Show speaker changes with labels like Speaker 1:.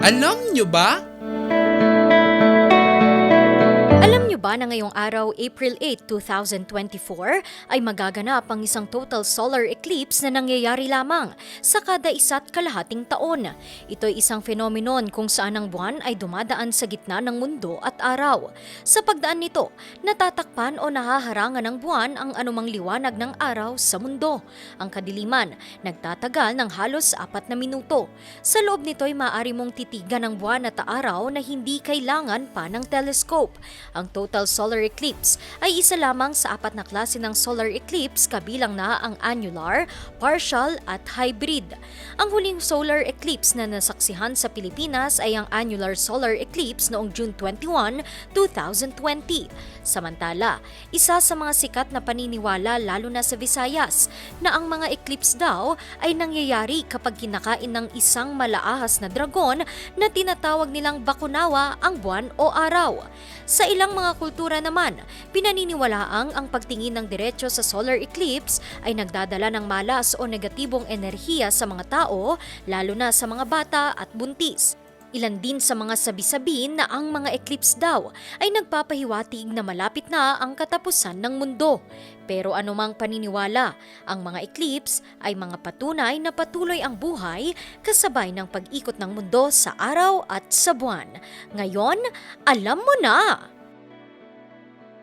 Speaker 1: Alam nyo ba?
Speaker 2: Ba na ngayong araw, April 8, 2024, ay magaganap ang isang total solar eclipse na nangyayari lamang sa kada isa't kalahating taon. Ito ay isang phenomenon kung saan ang buwan ay dumadaan sa gitna ng mundo at araw. Sa pagdaan nito, natatakpan o nahaharangan ng buwan ang anumang liwanag ng araw sa mundo. Ang kadiliman, nagtatagal ng halos apat na minuto. Sa loob nito ay maaari mong titigan ang buwan at araw na hindi kailangan pa ng telescope. Ang total solar eclipse ay isa lamang sa apat na klase ng solar eclipse kabilang na ang annular, partial at hybrid. Ang huling solar eclipse na nasaksihan sa Pilipinas ay ang annular solar eclipse noong June 21, 2020. Samantala, isa sa mga sikat na paniniwala lalo na sa Visayas na ang mga eclipse daw ay nangyayari kapag kinakain ng isang malaahas na dragon na tinatawag nilang bakunawa ang buwan o araw. Sa ilang mga kultura naman, pinaniniwalaang ang pagtingin ng diretso sa solar eclipse ay nagdadala ng malas o negatibong enerhiya sa mga tao, lalo na sa mga bata at buntis. Ilan din sa mga sabi-sabi na ang mga eclipse daw ay nagpapahiwatig na malapit na ang katapusan ng mundo. Pero anumang paniniwala, ang mga eclipse ay mga patunay na patuloy ang buhay kasabay ng pag-ikot ng mundo sa araw at sa buwan. Ngayon, alam mo na!